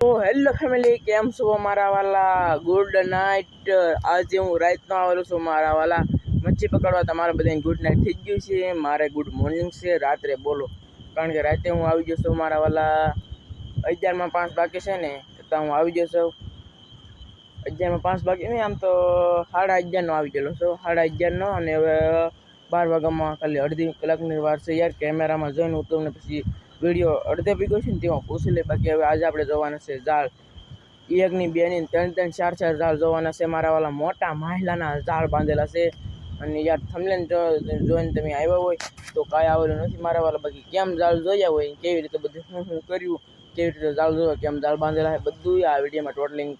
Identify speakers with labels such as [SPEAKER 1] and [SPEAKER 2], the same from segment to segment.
[SPEAKER 1] તો hello family, કેમ છો મારા વાલા? Good night. આજે હું રાતનો આવેલો છું મારા વાલા. મચ્છી પકડવા તમારા બધાને ગુડ નાઇટ થઈ ગયું છે. મારે ગુડ મોર્નિંગ છે. રાત્રે બોલો. કારણ કે રાતે હું આવી જશો મારા વાલા. અગિયારમાં પાંચ બાકી છે ને, તો હું આવી જશો અગિયારમાં પાંચ બાકી નહીં આમ તો સાડા અગિયારનો આવી ગયેલો છું. સાડા અગિયારનો અને હવે બાર વાગ્યામાં ખાલી અડધી કલાકની વાર છે યાર, કેમેરામાં જોઈને હું તમને પછી વીડિયો અડધે ભેગો છે ને તેમાં પૂછી લે. બાકી હવે આજે આપણે જોવાના છે ઝાડ. એકની બેની ત્રણ ત્રણ ચાર ચાર ઝાડ જોવાના છે. મારા વાલા મોટા માહિલાના ઝાડ બાંધેલા છે. અને યાર થમલેન જોઈને તમે આવ્યા હોય તો કાંઈ આવેલું નથી મારા વાલા. બાકી કેમ ઝાડ જોયા હોય કેવી રીતે બધું શું શું કર્યું, કેવી રીતે ઝાડ જોયા, કેમ ઝાડ બાંધેલા છે બધું આ વિડીયોમાં ટોટલિંગ.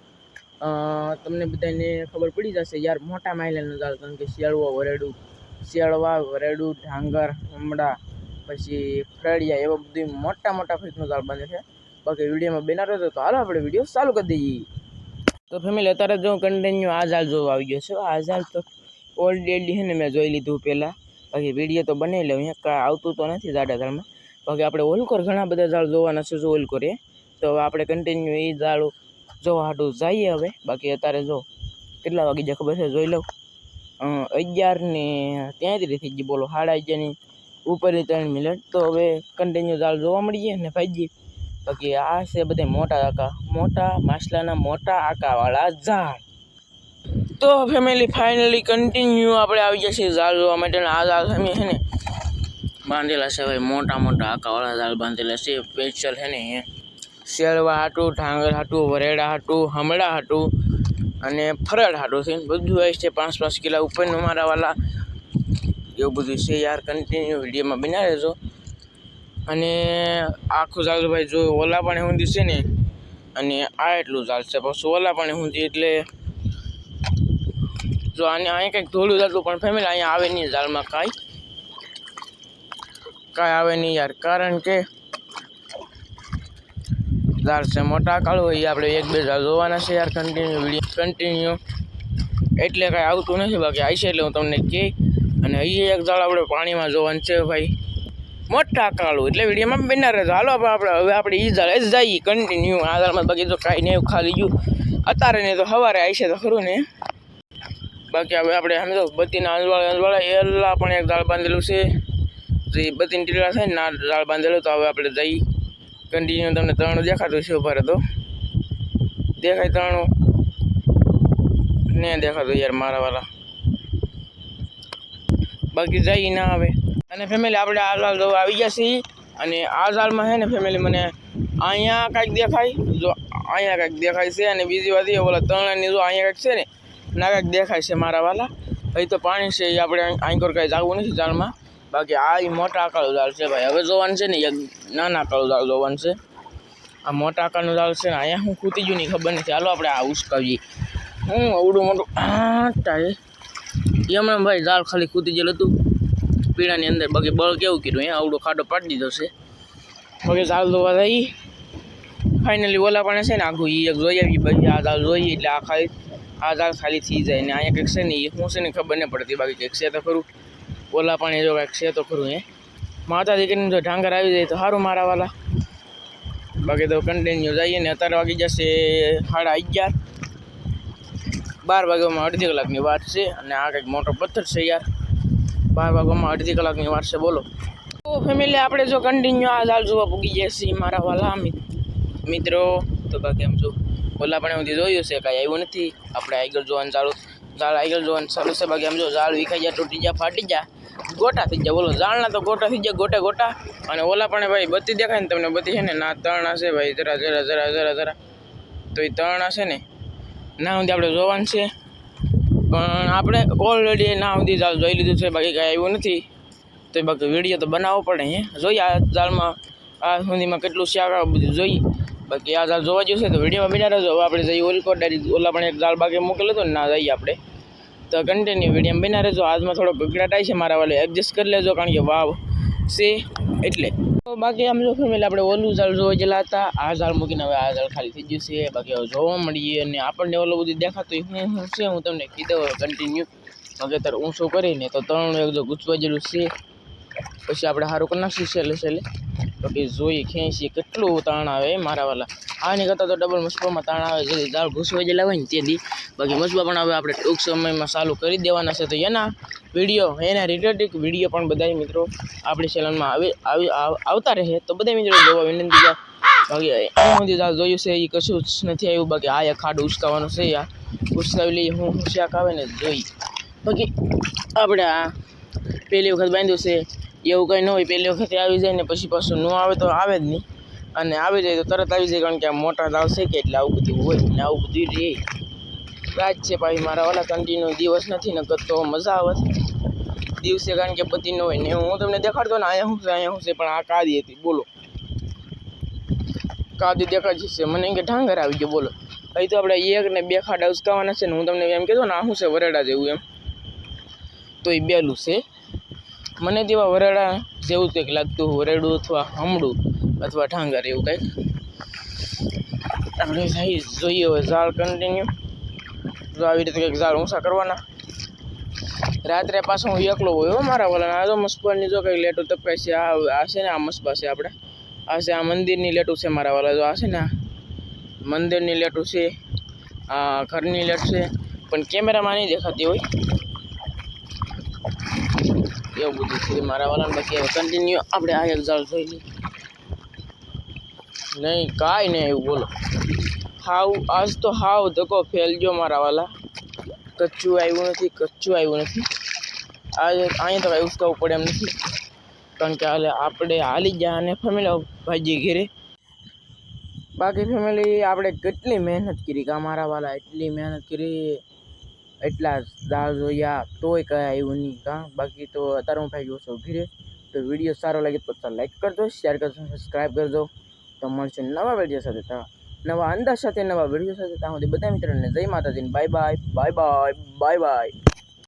[SPEAKER 1] તમને બધાને ખબર પડી જશે યાર, મોટા માહિલાનું ઝાડ, કારણ કે શિયાળવા વરેડું શિયાળવા વરેડું ઢાંગર હમડા પછી ફળિયા એવા બધું મોટા મોટા ફીટનું ઝાડ બાંધે છે. બાકી વિડીયોમાં બેનાર હતો તો હાલો આપણે વીડિયો ચાલુ કરી દઈએ. તો ફેમિલી અત્યારે જો કન્ટિન્યુ આ ઝાડ જોવા આવી ગયો છે. આ ઝાડ તો ઓલરેડી છે ને મેં જોઈ લીધું પહેલાં. બાકી વીડિયો તો બનાવી લઉં અહીંયા, કાંઈ આવતું તો નથી ઝાડા ઝાડમાં. બાકી આપણે ઓલકોર ઘણા બધા ઝાડ જોવાના છે, જો ઓલકોરે. તો હવે આપણે કન્ટિન્યુ એ ઝાડ જોવા હાટું જઈએ હવે. બાકી અત્યારે જો કેટલા વાગી જાય ખબર છે? જોઈ લઉં. અગિયાર ને ત્યાંથી થઈ ગઈ. બોલો, સાડા અગિયારની ઉપરની ત્રણ મિનિટ. તો હવે કન્ટિન્યુ ઝાડ જોવા મળીએ ને ભાઈજી. બાકી આ છે બધા મોટા આકા મોટા માછલાના મોટા આકાવાળા ઝાડ. તો ફેમિલી ફાઇનલી કન્ટિન્યુ આપણે આવી ગયા છીએ ઝાડ જોવા માટે. આ ઝાડ અમે છે ને બાંધેલા છે ભાઈ. મોટા મોટા આકાવાળા ઝાડ બાંધેલા છે. સ્પેશિયલ છે ને શેરવા હાટું, ઢાંગર હાટું, વરેડા હાટું, હમણાં હાટું. અને ફરાળ હાટું છે. બધું હોય છે. પાંચ પાંચ કિલા ઉપરનું મારા વાલા એવું બધું છે. યાર કન્ટિન્યુ વિડીયોમાં બના રહેજો અને આખું ભાઈ જો ઓલા પાણી ઊંધી છે ને, અને આ એટલું ચાલશે પછી ઓલા પાણી ઊંધી એટલે જો આને અહીંયા કંઈક ધોળું જતું પણ ફેમિલી અહીંયા આવે નહીં ઝાડમાં કાંઈ. કાંઈ આવે નહીં યાર. કારણ કે ઝાડ છે. મોટા કાળો એ આપણે એક બે જોવાના છે યાર કન્ટિન્યુ વીડિયો કન્ટિન્યુ એટલે કાંઈ આવતું નથી, બાકી આવી છે એટલે હું તમને કહે. અને અહીં એક ઝાડ આપણે પાણીમાં જોવાનું છે ભાઈ. મોટા કાળું એટલે વિડીયોમાં બના રહેતો હાલો આપણે હવે આપણે એ ઝાડ જ જઈએ. કન્ટિન્યુ આ ઝાડમાં બાકી તો કાંઈ નહીં ખાલી ગયું. અત્યારે નહીં તો સવારે આવશે તો ખરું ને. બાકી હવે આપણે સમજો બત્તીના અંજવાળા અંજવાળા એલા પણ એક ઝાડ બાંધેલું છે. જે બત્તીની ટીલા થાય ને ના ઝાડ બાંધેલું તો હવે આપણે જઈ કન્ટિન્યુ તમને ત્રણ દેખાતું છે ઊભા તો. દેખાય ત્રણું ને દેખાતું યાર મારા વાળા બાકી જઈ ના આવે. અને ફેમિલી આપણે આ ઝાડ આવી ગયા છીએ. અને આ ઝાડમાં છે ને ફેમિલી મને અહીંયા કાંઈક દેખાય. જો અહીંયા કાંઈક દેખાય છે અને બીજી વાત એ ઓલા ત્રણની જો અહીંયા કાંઈક છે ને ના કાંઈક દેખાય છે મારા વાલા. અહીં તો પાણી છે, એ આપણે અહીં કોર કાંઈ જવું નથી ઝાડમાં. બાકી આ એ મોટા આકારનું દાળ છે ભાઈ. હવે જોવાનું છે ને એક નાના આકારનું દાળ જોવાનું છે. આ મોટા આકારનું દાળ છે ને અહીંયા હું ખૂતી ગયું નહીં ખબર નથી. હાલો આપણે આ ઉસકાવીએ. હું અવડું મોટું ટાય એમણે ભાઈ ઝાડ ખાલી ખૂતી ગયેલું હતું. પીણાની અંદર. બાકી બળ કેવું કીધું? અહીંયા આવડો ખાડો પાડી દીધો છે. બાકી ઝાડ ધોવા જઈ ફાઇનલી ઓલા પણ છે ને આખું એ એક જોઈ આવી પછી આ ઝાડ જોઈએ એટલે આ ખાલી આ ઝાડ ખાલી થઈ જાય ને અહીંયા કંઈક છે ને એ શું છે ને ખબર નહીં પડતી. બાકી કંઈક છે તો ખરું. ઓલા પાણી જો કાંઈક છે તો ખરું એ. માતા દીકરીને જો ઢાંગર આવી જાય તો સારું મારા વાલા. બાકી તો કન્ટિન્યુ જઈએ ને અત્યારે વાગી જશે સાડા અગિયાર. બાર વાગ્યામાં અડધી કલાકની વાત છે અને આ કંઈક મોટો પથ્થર છે યાર. બાર વાગ્યામાં અડધી કલાકની વાત છે, બોલો. તો ફેમિલી આપણે જો કન્ટિન્યુ આ ઝાડ જોવા પૂગી છે મારા વાલા મિત્રો. તો બાકી એમ જો ઓલા પણ સુધી જોયું છે, કાંઈ આવ્યું નથી. આપણે આગળ જોવાનું ચાલુ ઝાડ આગળ જોવાનું ચાલુ છે. બાકી એમ જો ઝાડ વિખાઈ જાય તૂટી જાય ફાટી જાય ગોટા થઈ જાય બોલો, ઝાડના તો ગોટા થઈ જાય ગોટે ગોટા. અને ઓલા પણ ભાઈ બત્તી દેખાય ને તમને બત્તી છે ને, ના ત્રણ હશે ભાઈ, જરા જરા જરા જરા જરા. તો એ ત્રણ હશે ને, ના સુધી આપણે જોવાનું છે. પણ આપણે ઓલરેડી ના સુધી જાલ જોઈ લીધું છે, બાકી કાંઈ આવ્યું નથી. તો બાકી વીડિયો તો બનાવવો પડે હે. જોઈએ આ ઝાડમાં, આ સુધીમાં કેટલું શાક બધું જોઈએ બાકી આ જાળ જોવા જશે તો વિડીયોમાં બિના રહેજો. આપણે જઈએ ઓલકોટ ડાયરી, ઓલા પણ એક જાળ બાકી મૂકેલું હતું ને, ના જઈએ આપણે. તો કન્ટિન્યુ વીડિયો બિના રહેજો. આજમાં થોડો ગગડાટ છે, મારા વાલે એડજસ્ટ કરી લેજો, કારણ કે વાવ છે એટલે. બાકી આમ જો ફેમિલી આપણે ઓલું ઝાડ જોવા ગયેલા હતા. આ ઝાડ મૂકીને હવે આ ઝાડ ખાલી થઈ ગયું છે. બાકી હવે જોવા મળીએ અને આપણને ઓલું બધું દેખાતું હું હું છે, હું તમને કીધું કન્ટિન્યુ અગેતર ઊંચું કરીને તો ત્રણ એક જો ગુચવા જેલું છે. પછી આપણે સારું કરી નાખશું છેલ્લે છેલ્લે. તો જોઈએ, ખેંચીએ, કેટલું તાણ આવે મારા વાલા. આની કરતાં તો ડબલ મસબામાં તાણ આવે, જે દાળ ઘૂસવા જેલા હોય ને તે દી. બાકી મસબા પણ હવે આપણે ટૂંક સમયમાં ચાલુ કરી દેવાના છે. તો એના વીડિયો, એના રિલેટેડ વીડિયો પણ બધા મિત્રો આપણી ચેનલમાં આવી આવી, આવ- આવતા રહે. તો બધા મિત્રો જોવા વિનંતી છે. બાકી અહીં સુધી જોયું છે, એ કશું જ નથી આવ્યું. બાકી આ ખાડ ઉચકાવાનું છે, આ ઉચકાવી લઈએ, હું હું શાક આવે ને જોઈ. બાકી આપણે આ પહેલી વખત બાંધ્યું છે. એવું કંઈ ન હોય પહેલી વખતે આવી જાય ને પછી પાછું ન આવે તો આવે જ નહીં. અને આવી જાય તો તરત આવી જાય, કારણ કે આ મોટા તાવ છે કે એટલે આવું બધું હોય ને આવું બધું રહે. રાત છે ભાઈ, મારા ઓલા કન્ટિન્યુ દિવસ નથી ને તો મજા આવે. દિવસે કારણ કે પતિ ન હોય ને હું તમને દેખાડતો ને અહીંયા શું છે, અહીંયા શું છે, પણ આ કાદી હતી, બોલો. કાદી દેખાડી છે, મને એમ કે ઢાંગર આવી ગયો, બોલો. અહીં તો આપણે એક ને બે ખાડા ઉચકાવાના છે ને હું તમને એમ કહેતો ને આ શું છે વરેડા જેવું એમ. તો એ બેલું છે. મને તેવા વરેડા જેવું કંઈક લાગતું વરેડું અથવા હમડું અથવા ઢાંગર એવું કંઈક. આપણે જઈ જોઈએ હવે ઝાડ કન્ટિન્યુ તો આવી રીતે કંઈક ઝાડ ઊંચા કરવાના. રાત્રે પાછો હું એકલો હોય હો મારા વલણ આ તો મસ્બાની જો કંઈક લેટું તપાય છે. આ છે ને આ મસ્બા છે આપણે. આ આ મંદિરની લેટું છે મારા વાલા જો આ છે ને મંદિરની લેટું છે, આ ઘરની લેટ છે. પણ કેમેરામાં નહીં દેખાતી હોય. એવું બધું છે. મારા વાલાને બાકી કન્ટિન્યુ આપણે આ એક જોઈ લઈએ. નહીં, કાંઈ નહીં, એવું બોલો. હાવ, આજ તો હાવ ધક્કો ફેલજો મારા વાલા. કચ્ચું આવ્યું નથી કચ્ચું આવ્યું નથી. આજે અહીંયા તો કાંઈ ઉસકાવવું પડે એમ નથી. કારણ કે હાલે આપણે હાલી ગયા અને ફેમિલી ભાજી ઘેરે બાકી ફેમિલી આપણે કેટલી મહેનત કરી કા મારા વાલા, એટલી મહેનત કરી. એટલા દાળ જોયા તોય કંઈ આવ્યું નહીં. કાં બાકી તો અત્યારે હું ભાઈ છું ઘીરે. તો વીડિયો સારો લાગે તો લાઈક કરજો શેર કરજો સબસ્ક્રાઈબ કરજો. તો મળશે નવા વીડિયો સાથે તા નવા અંદાજ સાથે, નવા વીડિયો સાથે ત્યાં સુધી બધા મિત્રોને જય માતાજી bye bye bye bye bye bye